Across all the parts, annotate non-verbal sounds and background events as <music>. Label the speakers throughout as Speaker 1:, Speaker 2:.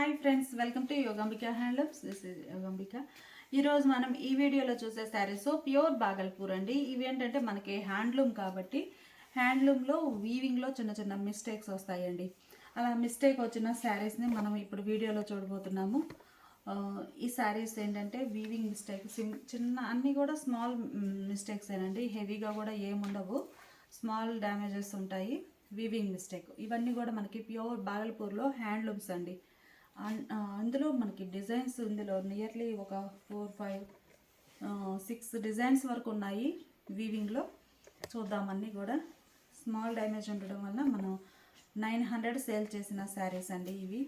Speaker 1: Hi friends welcome to Yogambika handlooms. This is Yogambika. ఈరోజు మనం ఈ వీడియోలో చూసే శారీస్ ప్యూర్ బాగల్పూర్ అండి. ఇవి ఏంటంటే మనకి హ్యాండ్లూమ్ కాబట్టి హ్యాండ్లూమ్లో వీవింగ్లో చిన్న చిన్న మిస్టేక్స్ వస్తాయండి. అలా మిస్టేక్ వచ్చిన శారీస్ని మనం ఇప్పుడు వీడియోలో చూడబోతున్నాము. ఈ శారీస్ ఏంటంటే వీవింగ్ మిస్టేక్ సిమ్ చిన్న అన్నీ కూడా స్మాల్ మిస్టేక్స్ ఏనండి. హెవీగా కూడా ఏముండవు. స్మాల్ డ్యామేజెస్ ఉంటాయి. వీవింగ్ మిస్టేక్ ఇవన్నీ కూడా మనకి ప్యూర్ బాగల్పూర్లో హ్యాండ్లూమ్స్ అండి. అందులో మనకి డిజైన్స్ ఇందులో నియర్లీ ఒక ఫోర్ ఫైవ్ సిక్స్ డిజైన్స్ వరకు ఉన్నాయి వీవింగ్లో చూద్దాం అన్నీ కూడా. స్మాల్ డ్యామేజ్ ఉండడం వల్ల మనం నైన్ హండ్రెడ్ సేల్ చేసిన శారీస్ అండి ఇవి.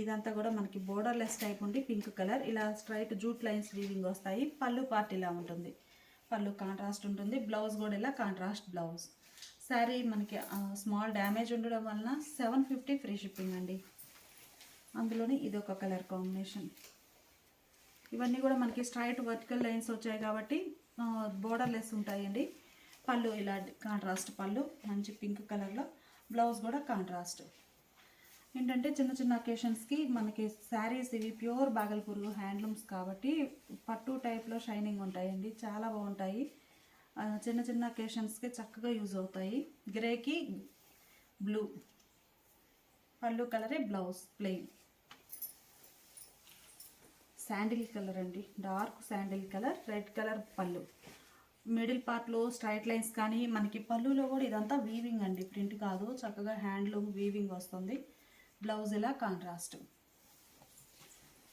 Speaker 1: ఇదంతా కూడా మనకి బోర్డర్లెస్ టైప్ ఉండి పింక్ కలర్. ఇలా స్ట్రైట్ జూట్ లైన్స్ వీవింగ్ వస్తాయి. పళ్ళు పార్ట్ ఇలా ఉంటుంది. పళ్ళు కాంట్రాస్ట్ ఉంటుంది. బ్లౌజ్ కూడా ఇలా కాంట్రాస్ట్ బ్లౌజ్. శారీ మనకి స్మాల్ డ్యామేజ్ ఉండడం వలన సెవెన్ ఫిఫ్టీ ఫ్రీ షిప్పింగ్ అండి. అందులోనే ఇది ఒక కలర్ కాంబినేషన్. ఇవన్నీ కూడా మనకి స్ట్రైట్ వర్టికల్ లైన్స్ వచ్చాయి కాబట్టి బోర్డర్లెస్ ఉంటాయండి. పళ్ళు ఇలా కాంట్రాస్ట్ పళ్ళు మంచి పింక్ కలర్లో బ్లౌజ్ కూడా కాంట్రాస్ట్ ఏంటంటే చిన్న చిన్న అకేషన్స్కి మనకి శారీస్ ఇవి ప్యూర్ బాగల్పూర్ హ్యాండ్లూమ్స్ కాబట్టి పట్టు టైప్లో షైనింగ్ ఉంటాయండి. చాలా బాగుంటాయి. చిన్న చిన్న అకేషన్స్కి చక్కగా యూజ్ అవుతాయి. గ్రేకి బ్లూ పళ్ళు కలరే బ్లౌజ్ ప్లెయిన్ శాండిల్ కలర్ అండి. Dark sandal colour red colour పళ్ళు. మిడిల్ పార్ట్లో స్ట్రైట్ లైన్స్ కానీ మనకి పళ్ళులో కూడా ఇదంతా వీవింగ్ అండి. ప్రింట్ కాదు చక్కగా హ్యాండ్లూమ్ వీవింగ్ వస్తుంది. బ్లౌజ్ ఇలా కాంట్రాస్ట్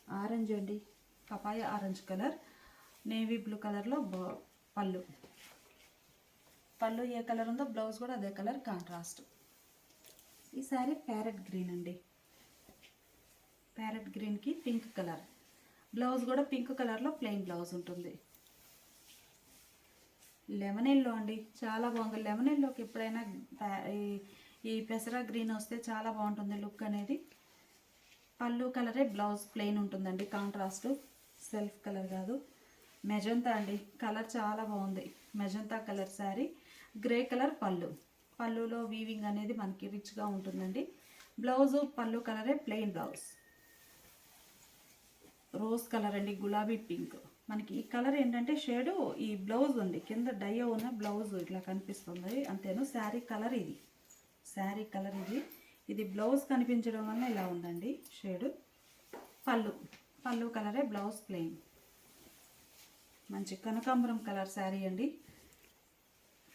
Speaker 1: ఆరెంజ్ అండి. Papaya orange colour. Navy blue కలర్లో బ- పళ్ళు. పళ్ళు ఏ కలర్ ఉందో బ్లౌజ్ కూడా అదే కలర్ కాంట్రాస్ట్ ఈ శారీ ప్యారెట్ గ్రీన్ అండి. ప్యారెట్ గ్రీన్కి పింక్ కలర్. బ్లౌజ్ కూడా పింక్ కలర్లో ప్లెయిన్ బ్లౌజ్ ఉంటుంది. లెమన్ ఎల్లో అండి చాలా బాగుంది. లెమన్ ఎల్లోకి ఎప్పుడైనా ఈ- ఈ పెసరా గ్రీన్ వస్తే చాలా బాగుంటుంది లుక్ అనేది. పళ్ళు కలరే బ్లౌజ్ ప్లెయిన్ ఉంటుందండి కాంట్రాస్ట్. సెల్ఫ్ కలర్ కాదు. మెజంతా అండి కలర్ చాలా బాగుంది. Magenta colour sari grey colour పళ్ళు. పళ్ళులో వీవింగ్ అనేది మనకి రిచ్గా ఉంటుందండి. బ్లౌజ్ పళ్ళు కలరే ప్లెయిన్ బ్లౌజ్. రోజ్ కలర్ అండి గులాబీ పింక్. మనకి ఈ కలర్ ఏంటంటే షేడు ఈ బ్లౌజ్ ఉంది. కింద డయ్య ఉన్న బ్లౌజ్ ఇట్లా కనిపిస్తుంది. అంతేను శారీ కలర్ ఇది. శారీ కలర్ ఇది. ఇది బ్లౌజ్ కనిపించడం వల్ల ఇలా ఉందండి షేడు. పళ్ళు. పళ్ళు కలరే బ్లౌజ్ ప్లెయిన్. మంచి కనకాంబరం కలర్ శారీ అండి.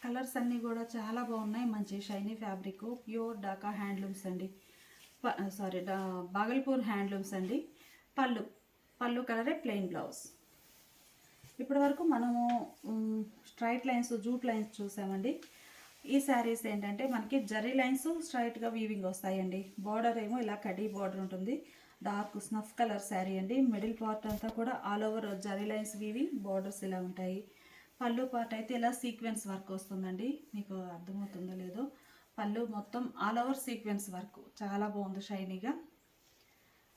Speaker 1: కలర్స్ అన్నీ కూడా చాలా బాగున్నాయి. మంచి shiny fabric pure Dhaka handlooms అండి. సారీ బాగల్పూర్ హ్యాండ్లూమ్స్ అండి. పళ్ళు. పళ్ళు కలరే ప్లెయిన్ బ్లౌజ్. ఇప్పటి వరకు మనము స్ట్రైట్ లైన్స్ జూట్ లైన్స్ చూసామండి. ఈ శారీస్ ఏంటంటే మనకి జరీ లైన్స్ స్ట్రైట్గా వీవింగ్ వస్తాయండి. బార్డర్ ఏమో ఇలా కడీ బార్డర్ ఉంటుంది. డార్క్ స్నఫ్ కలర్ శారీ అండి. మిడిల్ పార్ట్ అంతా కూడా all over zari lines weaving borders ఇలా ఉంటాయి. పళ్ళు పార్ట్ అయితే ఇలా సీక్వెన్స్ వర్క్ వస్తుందండి. మీకు అర్థమవుతుందో లేదో. పళ్ళు మొత్తం ఆల్ ఓవర్ సీక్వెన్స్ వర్క్. చాలా బాగుంది షైనీగా.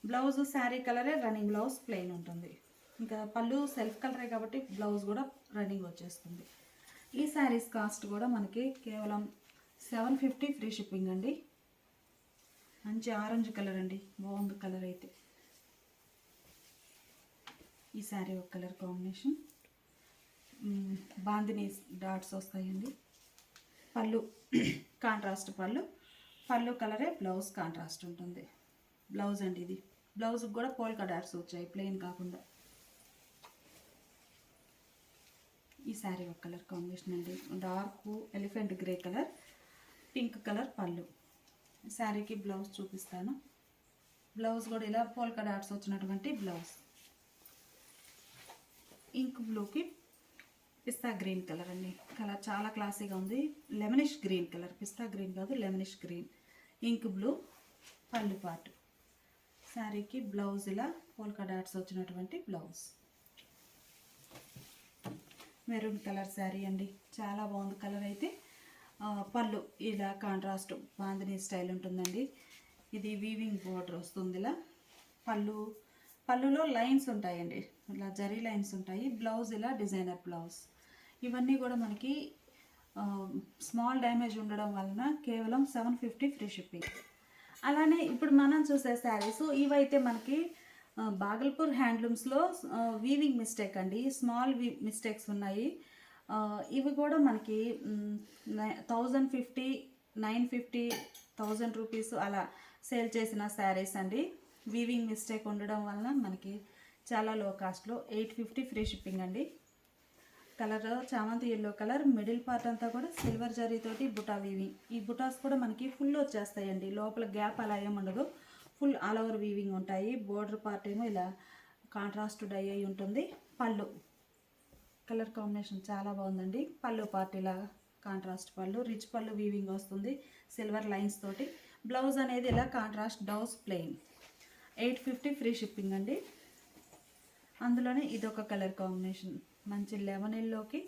Speaker 1: బ్లౌజ్ శారీ కలరే రన్నింగ్ బ్లౌజ్ ప్లెయిన్ ఉంటుంది. ఇంకా పళ్ళు సెల్ఫ్ కలరే కాబట్టి బ్లౌజ్ కూడా రన్నింగ్ వచ్చేస్తుంది. ఈ శారీస్ కాస్ట్ కూడా మనకి కేవలం సెవెన్ ఫిఫ్టీ ఫ్రీ షిప్పింగ్ అండి. మంచి ఆరెంజ్ కలర్ అండి. బాగుంది కలర్ అయితే. ఈ శారీ ఒక కలర్ కాంబినేషన్. బాందిని డాట్స్ వస్తాయండి. పళ్ళు <clears throat> కాంట్రాస్ట్ పళ్ళు. పళ్ళు కలరే బ్లౌజ్ కాంట్రాస్ట్ ఉంటుంది. బ్లౌజ్ అండి ఇది. బ్లౌజ్కి కూడా పోల్కా డాట్స్ వచ్చాయి ప్లెయిన్ కాకుండా. ఈ శారీ ఒక కలర్ కాంబినేషన్ అండి. Dark elephant grey colour pink colour పళ్ళు. శారీకి బ్లౌజ్ చూపిస్తాను. బ్లౌజ్ కూడా ఇలా పోల్కా డాట్స్ వచ్చినటువంటి బ్లౌజ్. ఇంక్ బ్లూకి పిస్తా గ్రీన్ కలర్ అండి. కలర్ చాలా క్లాసీగా ఉంది. Lemonish green colour. Pista green కాదు లెమనిష్ గ్రీన్. ఇంక్ బ్లూ పళ్ళు పాటు. శారీకి బ్లౌజ్ ఇలా పోల్కా డాట్స్ వచ్చినటువంటి బ్లౌజ్. మెరూన్ కలర్ శారీ అండి. చాలా బాగుంది కలర్ అయితే. పళ్ళు ఇలా కాంట్రాస్ట్ బాందిని స్టైల్ ఉంటుందండి. ఇది వీవింగ్ బోర్డర్ వస్తుంది ఇలా. పళ్ళు పళ్ళులో లైన్స్ ఉంటాయండి. ఇలా జరీ లైన్స్ ఉంటాయి. బ్లౌజ్ ఇలా డిజైనర్ బ్లౌజ్. ఇవన్నీ కూడా మనకి స్మాల్ డ్యామేజ్ ఉండడం వలన కేవలం సెవెన్ ఫిఫ్టీ ఫ్రీ షిప్పింగ్. అలానే ఇప్పుడు మనం చూసే శారీస్ ఇవైతే మనకి బాగల్పూర్ హ్యాండ్లూమ్స్లో వీవింగ్ మిస్టేక్ అండి. స్మాల్ వి మిస్టేక్స్ ఉన్నాయి. ఇవి కూడా మనకి thousand fifty nine fifty thousand rupees అలా సేల్ చేసిన శారీస్ అండి. వీవింగ్ మిస్టేక్ ఉండడం వలన మనకి చాలా లో కాస్ట్లో ఎయిట్ ఫిఫ్టీ ఫ్రీ షిప్పింగ్ అండి. కలర్ చామంతి ఎల్లో కలర్ మిడిల్ పార్ట్ అంతా కూడా సిల్వర్ జరీతోటి బుటా వీవింగ్ ఈ బుటాస్ కూడా మనకి ఫుల్ వచ్చేస్తాయండి. లోపల గ్యాప్ అలా ఏమి ఉండదు. ఫుల్ ఆల్ ఓవర్ వీవింగ్ ఉంటాయి. బోర్డర్ పార్ట్ ఏమో ఇలా కాంట్రాస్ట్ డై అయి ఉంటుంది. పళ్ళు. కలర్ కాంబినేషన్ చాలా బాగుందండి. పళ్ళు పార్ట్ ఇలా కాంట్రాస్ట్ పళ్ళు. రిచ్ పళ్ళు వీవింగ్ వస్తుంది. సిల్వర్ లైన్స్ తోటి. బ్లౌజ్ అనేది ఇలా contrast డౌస్ plain eight fifty free shipping అండి. అందులోనే ఇదొక కలర్ కాంబినేషన్ మంచి లెమన్ ఎల్లోకి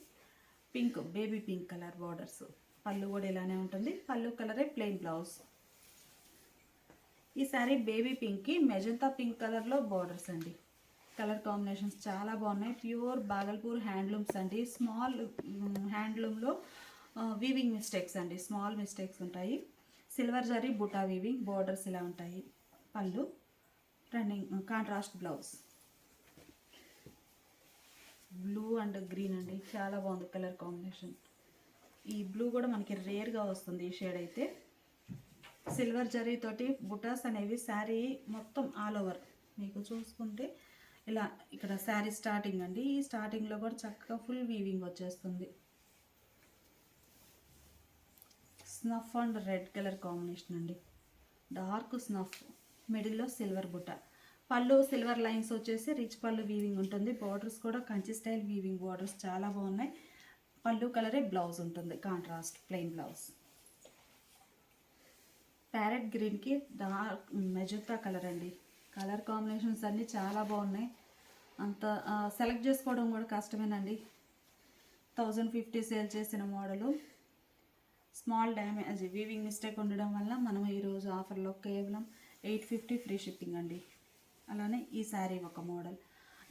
Speaker 1: pink baby pink colour borders పళ్ళు కూడా ఇలానే ఉంటుంది. పళ్ళు కలరే ప్లెయిన్ బ్లౌజ్. ఈ సారీ బేబీ పింక్కి మెజంతా పింక్ కలర్లో బార్డర్స్ అండి. కలర్ కాంబినేషన్స్ చాలా బాగున్నాయి. ప్యూర్ బాగల్పూర్ హ్యాండ్లూమ్స్ అండి. స్మాల్ హ్యాండ్లూమ్లో వీవింగ్ మిస్టేక్స్ అండి. స్మాల్ మిస్టేక్స్ ఉంటాయి. Silver zari buta weaving borders ఇలా ఉంటాయి. పళ్ళు running contrast blouse blue and green అండి. చాలా బాగుంది కలర్ కాంబినేషన్. ఈ బ్లూ కూడా మనకి రేర్గా వస్తుంది ఈ షేడ్ అయితే. సిల్వర్ జరీ తోటి బుటాస్ అనేవి శారీ మొత్తం ఆల్ ఓవర్ మీకు చూసుకుంటే ఇలా ఇక్కడ శారీ స్టార్టింగ్ అండి. ఈ స్టార్టింగ్లో కూడా చక్కగా ఫుల్ వీవింగ్ వచ్చేస్తుంది. Snuff and red colour combination అండి. డార్క్ స్నఫ్ మిడిల్లో సిల్వర్ బుట్ట పళ్ళు సిల్వర్ లైన్స్ వచ్చేసి రిచ్ పళ్ళు వీవింగ్ ఉంటుంది. బార్డర్స్ కూడా కంచి స్టైల్ వీవింగ్ బార్డర్స్ చాలా బాగున్నాయి. పళ్ళు కలరే బ్లౌజ్ ఉంటుంది. కాంట్రాస్ట్ ప్లెయిన్ బ్లౌజ్ ప్యారెట్ గ్రీన్కి డార్క్ మెజంతా కలర్ అండి. కలర్ కాంబినేషన్స్ అన్నీ చాలా బాగున్నాయి. అంత సెలెక్ట్ చేసుకోవడం కూడా కష్టమేనండి. థౌజండ్ ఫిఫ్టీ సేల్ చేసిన model small damage weaving mistake ఉండడం వల్ల మనం ఈరోజు ఆఫర్లో కేవలం ఎయిట్ ఫిఫ్టీ ఫ్రీ షిప్పింగ్ అండి. అలానే ఈ శారీ ఒక మోడల్.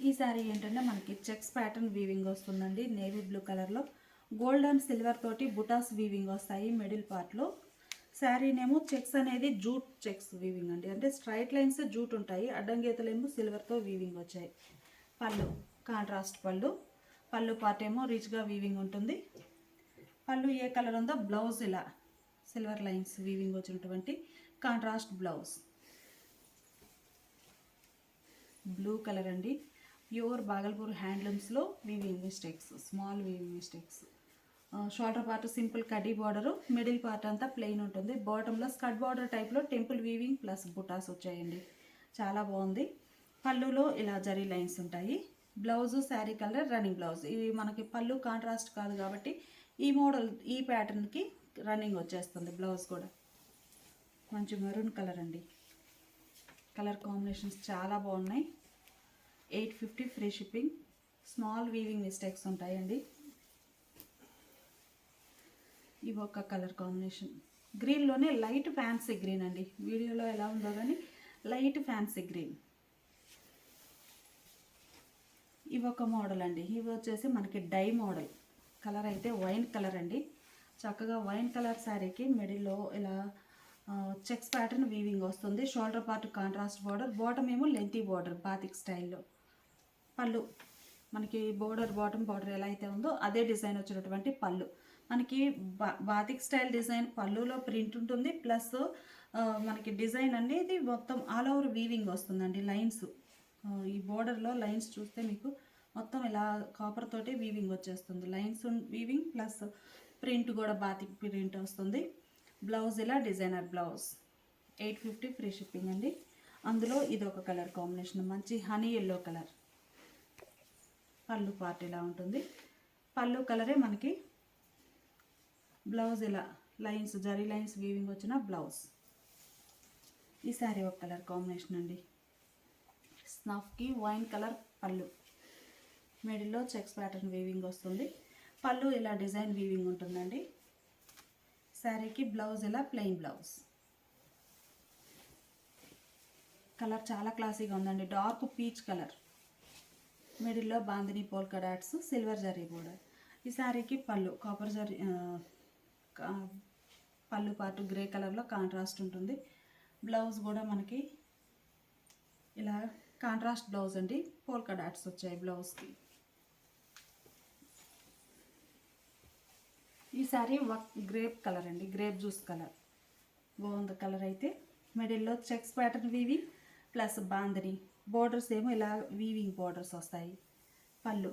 Speaker 1: ఈ శారీ ఏంటంటే మనకి చెక్స్ ప్యాటర్న్ వీవింగ్ వస్తుందండి. నేవీ బ్లూ కలర్లో గోల్డ్ అండ్ సిల్వర్ తోటి బుటాస్ వీవింగ్ వస్తాయి మిడిల్ పార్ట్లో శారీనేమో చెక్స్ అనేది జూట్ చెక్స్ వీవింగ్ అండి. అంటే స్ట్రైట్ లైన్స్ జూట్ ఉంటాయి. అడ్డంగీతలేమో సిల్వర్తో వీవింగ్ వచ్చాయి. పళ్ళు కాంట్రాస్ట్ పళ్ళు. పళ్ళు పార్ట్ ఏమో రిచ్గా వీవింగ్ ఉంటుంది. పళ్ళు ఏ కలర్ ఉందో బ్లౌజ్ ఇలా. సిల్వర్ లైన్స్ వీవింగ్ వచ్చినటువంటి కాంట్రాస్ట్ బ్లౌజ్ బ్లూ కలర్ అండి. Pure Bhagalpur హ్యాండ్లూమ్స్లో weaving mistakes small weaving mistakes shoulder part simple కడ్డీ బార్డరు మిడిల్ పార్ట్ అంతా ప్లెయిన్ ఉంటుంది. బాటంలో స్కట్ బార్డర్ టైప్లో టెంపుల్ వీవింగ్ ప్లస్ బుటాస్ వచ్చాయండి. చాలా బాగుంది. పళ్ళులో ఇలా జరీ లైన్స్ ఉంటాయి. Blouse sari colour running blouse ఇవి మనకి పళ్ళు కాంట్రాస్ట్ కాదు కాబట్టి ఈ మోడల్ ఈ ప్యాటర్న్కి రన్నింగ్ వచ్చేస్తుంది బ్లౌజ్ కూడా. మంచి మెరూన్ కలర్ అండి. కలర్ కాంబినేషన్స్ చాలా బాగున్నాయి. Eight fifty free shipping. Small weaving mistakes ఉంటాయండి. ఇవి ఒక కలర్ కాంబినేషన్. గ్రీన్లోనే లైట్ ఫ్యాన్సీ గ్రీన్ అండి. వీడియోలో ఎలా ఉందో కానీ లైట్ ఫ్యాన్సీ గ్రీన్. ఇవి ఒక మోడల్ అండి. ఇవి వచ్చేసి మనకి డై మోడల్. కలర్ అయితే వైన్ కలర్ అండి. చక్కగా వైన్ కలర్ శారీకి మిడిల్లో ఇలా చెక్స్ ప్యాటర్న్ వీవింగ్ వస్తుంది. Shoulder part contrast border bottom ఏమో లెంతీ బార్డర్ బాతిక్ స్టైల్లో పళ్ళు మనకి బోర్డర్ బాటమ్ బార్డర్ ఎలా అయితే ఉందో అదే డిజైన్ వచ్చినటువంటి పళ్ళు. మనకి బా బాతిక్ స్టైల్ డిజైన్ పళ్ళులో ప్రింట్ ఉంటుంది. ప్లస్ మనకి డిజైన్ అనేది మొత్తం ఆల్ ఓవర్ వీవింగ్ వస్తుందండి లైన్స్ ఈ బోర్డర్లో లైన్స్ చూస్తే మీకు మొత్తం ఇలా కాపర్ తోటి వీవింగ్ వచ్చేస్తుంది. లైన్స్ వీవింగ్ ప్లస్ ప్రింట్ కూడా బాతిక్ ప్రింట్ వస్తుంది. బ్లౌజ్ ఇలా designer blouse. Eight fifty free shipping అండి. అందులో ఇది ఒక కలర్ కాంబినేషన్ మంచి హనీ ఎల్లో కలర్. పళ్ళు పార్ట్ ఇలా ఉంటుంది. పళ్ళు కలరే మనకి బ్లౌజ్ ఇలా లైన్స్ జరీ లైన్స్ వీవింగ్ వచ్చిన బ్లౌజ్. ఈ శారీ ఒక కలర్ కాంబినేషన్ అండి. స్నఫ్కి వైన్ కలర్ పళ్ళు. మిడిల్లో చెక్స్ ప్యాటర్న్ వీవింగ్ వస్తుంది. పళ్ళు ఇలా డిజైన్ వీవింగ్ ఉంటుందండి. శారీకి బ్లౌజ్ ఇలా ప్లెయిన్ బ్లౌజ్. కలర్ చాలా క్లాసీగా ఉందండి. Dark peach colour. మిడిల్లో bandhani polka dots silver zari border. ఈ శారీకి పళ్ళు కాపర్ జరీ కా- పళ్ళు పాటు గ్రే కలర్లో కాంట్రాస్ట్ ఉంటుంది. బ్లౌజ్ కూడా మనకి ఇలా కాంట్రాస్ట్ బ్లౌజ్ అండి. పోల్కా డాట్స్ వచ్చాయి బ్లౌజ్కి. ఈ శారీ గ్రేప్ కలర్ అండి గ్రేప్ జ్యూస్ కలర్. బాగుంది కలర్ అయితే. మిడిల్లో చెక్స్ ప్యాటర్న్ వీవి ప్లస్ బాందని బోర్డర్స్ ఏమో ఇలా వీవింగ్ బోర్డర్స్ వస్తాయి. పళ్ళు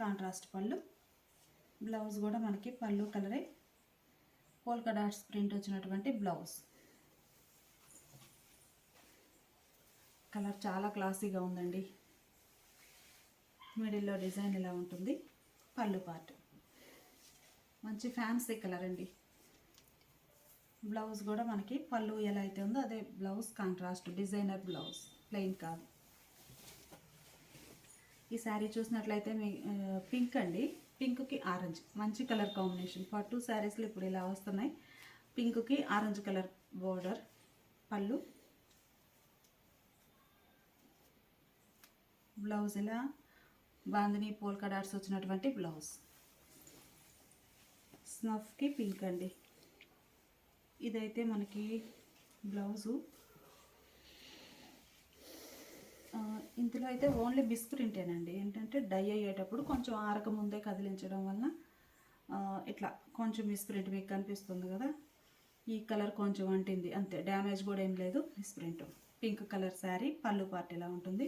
Speaker 1: కాంట్రాస్ట్ పళ్ళు. బ్లౌజ్ కూడా మనకి పళ్ళు కలరే. పోల్కా డాట్స్ ప్రింట్ వచ్చినటువంటి బ్లౌజ్ కలర్ చాలా క్లాసీగా ఉందండి. మిడిల్లో డిజైన్ ఇలా ఉంటుంది. పళ్ళు పార్ట్ మంచి ఫ్యాన్సీ కలర్ అండి. బ్లౌజ్ కూడా మనకి పళ్ళు ఎలా అయితే ఉందో అదే blouse contrast designer blouse plain కాదు. ఈ శారీ చూసినట్లయితే మీ పింక్ అండి. పింక్కి ఆరెంజ్ మంచి కలర్ కాంబినేషన్. పట్టు శారీస్లో ఇప్పుడు ఇలా వస్తున్నాయి. పింక్కి ఆరెంజ్ కలర్ బోర్డర్ పళ్ళు. బ్లౌజ్ ఇలా బాందిని పోల్కా డాట్స్ వచ్చినటువంటి బ్లౌజ్. స్నఫ్కి పింక్ అండి. ఇదైతే మనకి బ్లౌజు. ఇందులో అయితే ఓన్లీ బిస్ ప్రింటేనండి. ఏంటంటే డై అయ్యేటప్పుడు కొంచెం ఆరక ముందే కదిలించడం వలన ఇట్లా కొంచెం మిస్ ప్రింట్ మీకు కనిపిస్తుంది కదా? ఈ కలర్ కొంచెం అంటింది. అంతే డ్యామేజ్ కూడా ఏం లేదు. Misprint. Pink colour sari పళ్ళు పార్ట్ ఇలా ఉంటుంది?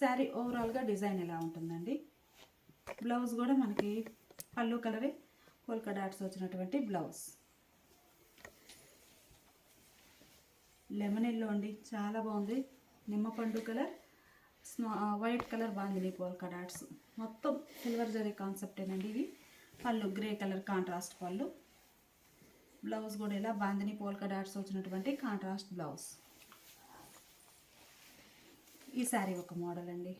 Speaker 1: శారీ ఓవరాల్గా డిజైన్ ఇలా ఉంటుందండి? బ్లౌజ్ కూడా మనకి పళ్ళు కలరే పోల్కా డాట్స్ వచ్చినటువంటి బ్లౌజ్. లెమన్ ఎల్లో అండి చాలా బాగుంది. నిమ్మపండు కలర్ స్నో వైట్ కలర్ బాగుంది పోల్కా డాట్స్. మొత్తం సిల్వర్ జరీ కాన్సెప్టేనండి ఇవి. పళ్ళు గ్రే కలర్ కాంట్రాస్ట్ పళ్ళు. బ్లౌజ్ కూడా ఇలా బాందిని పోల్కా డాట్స్ వచ్చినటువంటి కాంట్రాస్ట్ బ్లౌజ్. ఈ శారీ ఒక మోడల్ అండి.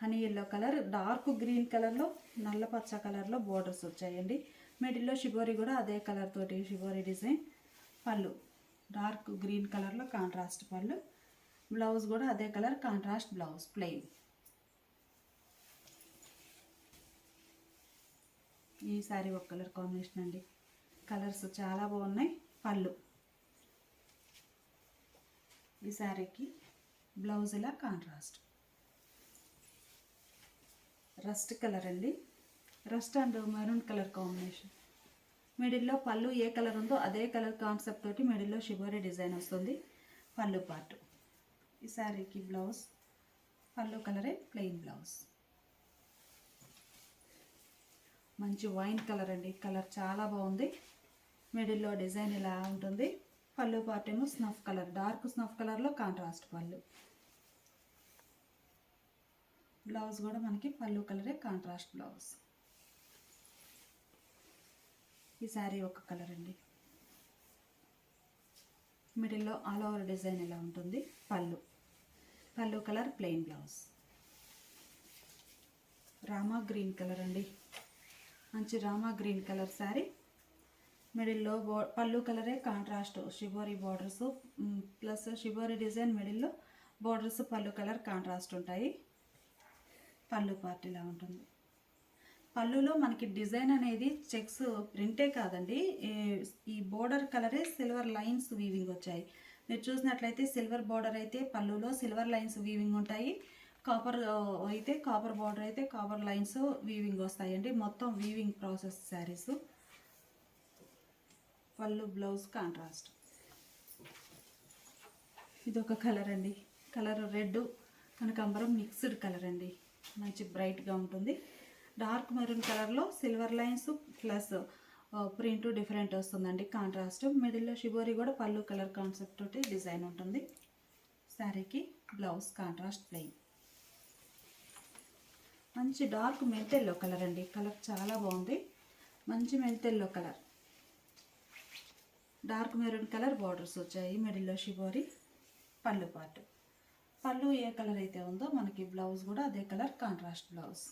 Speaker 1: Honey yellow colour dark green కలర్లో నల్ల పచ్చ కలర్లో బోర్డర్స్ వచ్చాయండి. మిడిల్లో షిబోరి కూడా అదే కలర్ తోటి షిబోరి డిజైన్ పళ్ళు డార్క్ గ్రీన్ కలర్లో కాంట్రాస్ట్ పళ్ళు. బ్లౌజ్ కూడా అదే కలర్ కాంట్రాస్ట్ బ్లౌజ్ ప్లెయిన్ ఈ శారీ ఒక కలర్ కాంబినేషన్ అండి. కలర్స్ చాలా బాగున్నాయి. పళ్ళు. ఈ శారీకి బ్లౌజ్ ఇలా కాంట్రాస్ట్ రస్ట్ కలర్ అండి. Rust and maroon colour combination. మిడిల్లో పళ్ళు ఏ కలర్ ఉందో అదే కలర్ కాన్సెప్ట్ తోటి మిడిల్లో షిబోరి డిజైన్ వస్తుంది. పళ్ళు పార్ట్. ఈ శారీకి బ్లౌజ్. పళ్ళు కలరే ప్లెయిన్ బ్లౌజ్. మంచి వైన్ కలర్ అండి. కలర్ చాలా బాగుంది. మిడిల్లో డిజైన్ ఇలా ఉంటుంది. పళ్ళు పార్ట్ ఏమో స్నఫ్ కలర్. డార్క్ స్నఫ్ కలర్లో కాంట్రాస్ట్ పళ్ళు. బ్లౌజ్ కూడా మనకి పళ్ళు కలరే కాంట్రాస్ట్ బ్లౌజ్. ఈ శారీ ఒక కలర్ అండి. మిడిల్లో ఆల్ ఓవర్ డిజైన్ ఇలా ఉంటుంది? పళ్ళు. పళ్ళు colour plain blouse. Rama green colour అండి. మంచి రామా గ్రీన్ కలర్ శారీ. మిడిల్లో బో పళ్ళు కలరే contrast shibori borders. Plus shibori design మిడిల్లో బార్డర్స్ పళ్ళు కలర్ కాంట్రాస్ట్ ఉంటాయి. పళ్ళు పార్టీలా ఉంటుంది. పళ్ళులో మనకి డిజైన్ అనేది చెక్స్ ప్రింటే కాదండి. ఈ- ఈ బోర్డర్ కలరే సిల్వర్ లైన్స్ వీవింగ్ వచ్చాయి. మీరు చూసినట్లయితే సిల్వర్ బోర్డర్ అయితే పళ్ళులో సిల్వర్ లైన్స్ వీవింగ్ ఉంటాయి. కాపర్ అయితే కాపర్ బార్డర్ అయితే కాపర్ లైన్స్ వీవింగ్ వస్తాయండి. మొత్తం వీవింగ్ ప్రాసెస్ శారీస్. పళ్ళు బ్లౌజ్ కాంట్రాస్ట్. ఇది ఒక కలర్ అండి. కలర్ రెడ్ కనకాంబరం మిక్స్డ్ కలర్ అండి. మంచి బ్రైట్గా ఉంటుంది. డార్క్ మెరూన్ కలర్లో silver lines plus print different వస్తుందండి. కాంట్రాస్ట్. మిడిల్లో షిబోరి కూడా పళ్ళు కలర్ కాన్సెప్ట్ తోటి డిజైన్ ఉంటుంది. శారీకి బ్లౌజ్ కాంట్రాస్ట్ ప్లెయిన్. మంచి డార్క్ మెంతెల్లో కలర్ అండి. కలర్ చాలా బాగుంది. మంచి మెంతెల్లో colour. Dark maroon colour borders వచ్చాయి. మిడిల్లో షిబోరి పళ్ళు పాటు. పళ్ళు ఏ కలర్ అయితే ఉందో మనకి బ్లౌజ్ కూడా అదే కలర్ కాంట్రాస్ట్ బ్లౌజ్.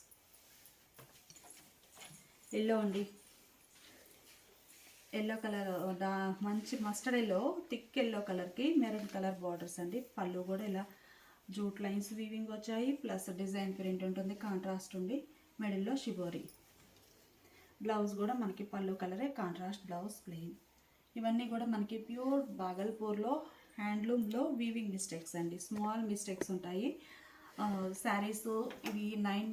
Speaker 1: ఎల్లో అండి. ఎల్లో కలర్ మంచి మస్టర్డ్ ఎల్లో థిక్ ఎల్లో కలర్కి మెరూన్ కలర్ బార్డర్స్ అండి. పళ్ళు కూడా ఇలా జూట్ లైన్స్ వీవింగ్ వచ్చాయి. ప్లస్ డిజైన్ ప్రింట్ ఉంటుంది కాంట్రాస్ట్ ఉండి మిడిల్లో షిబోరి. బ్లౌజ్ కూడా మనకి పళ్ళు కలరే కాంట్రాస్ట్ బ్లౌజ్ ప్లెయిన్. ఇవన్నీ కూడా మనకి ప్యూర్ బాగల్పూర్లో హ్యాండ్లూమ్లో వీవింగ్ మిస్టేక్స్ అండి. స్మాల్ మిస్టేక్స్ ఉంటాయి. శారీస్ ఇవి nine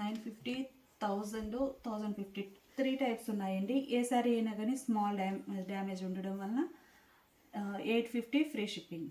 Speaker 1: nine fifty thousand thousand fifty three types ఉన్నాయండి. ఏ శారీ అయినా కానీ స్మాల్ డ్యామ్ డ్యామేజ్ ఉండడం వలన ఎయిట్ ఫిఫ్టీ ఫ్రీ షిప్పింగ్